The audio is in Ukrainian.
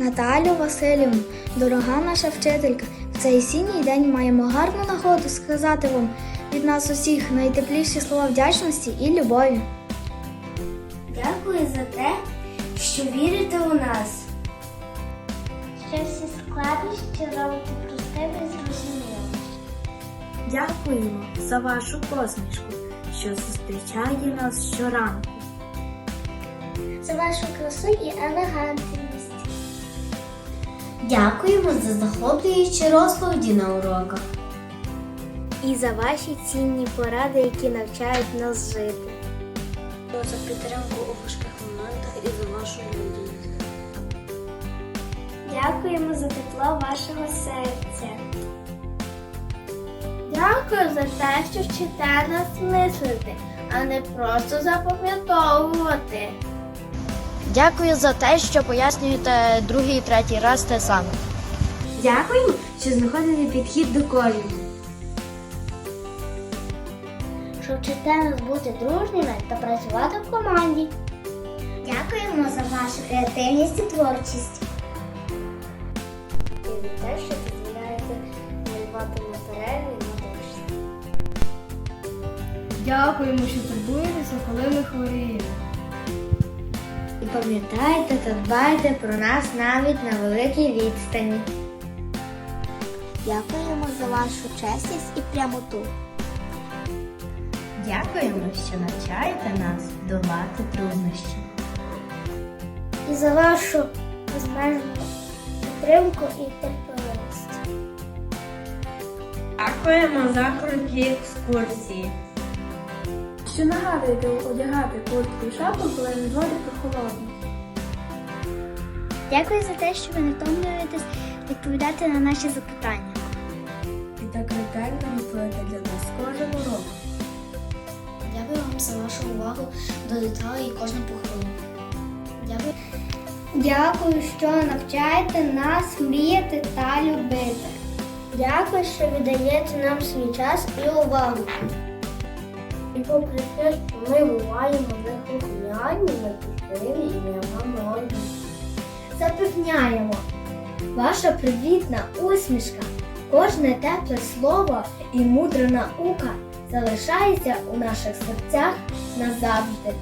Наталю Васильівну, дорога наша вчителька, в цей осінній день маємо гарну нагоду сказати вам від нас усіх найтепліші слова вдячності і любові. Дякую за те, що вірите у нас. Що всі складнощі робите простими і зрозумілими. Дякуємо за вашу посмішку, що зустрічає нас щоранку. За вашу красу і елегантність. Дякуємо за захоплюючі розповіді на уроках. І за ваші цінні поради, які навчають нас жити. За підтримку у важких моментах і за вашу людяність. Дякуємо за тепло вашого серця. Дякую за те, що вчите нас мислити, а не просто запам'ятовувати. Дякую за те, що пояснюєте другий і третій раз те саме. Дякуємо, що знаходите підхід до кожного. Що вчите нас бути дружніми та працювати в команді. Дякуємо за вашу креативність і творчість. І за те, що дозволяєте малювати на перерві на дошці. Дякуємо, що турбуєтеся, коли ми хворіємо. Пам'ятайте та дбайте про нас навіть на великій відстані. Дякуємо за вашу чесність і прямоту. Дякуємо, що навчаєте нас долати труднощі. І за вашу безмежну підтримку і терпеливість. Дякуємо за круті екскурсії. Що нагадуєте одягати куртку і шапку, коли на дворі прохолодно. Дякую за те, що ви не втомлюєтесь відповідати на наші запитання. І так ретельно готуєте для нас кожен урок. Дякую вам за вашу увагу до деталей і кожну похвалу. Дякую. Дякую, що навчаєте нас мріяти та любити. Дякую, що віддаєте нам свій час і увагу. І попри те, що ми буваємо захопляні, ми пішли і ноги. Запевняємо, ваша привітна усмішка, кожне тепле слово і мудра наука залишається у наших серцях назавжди.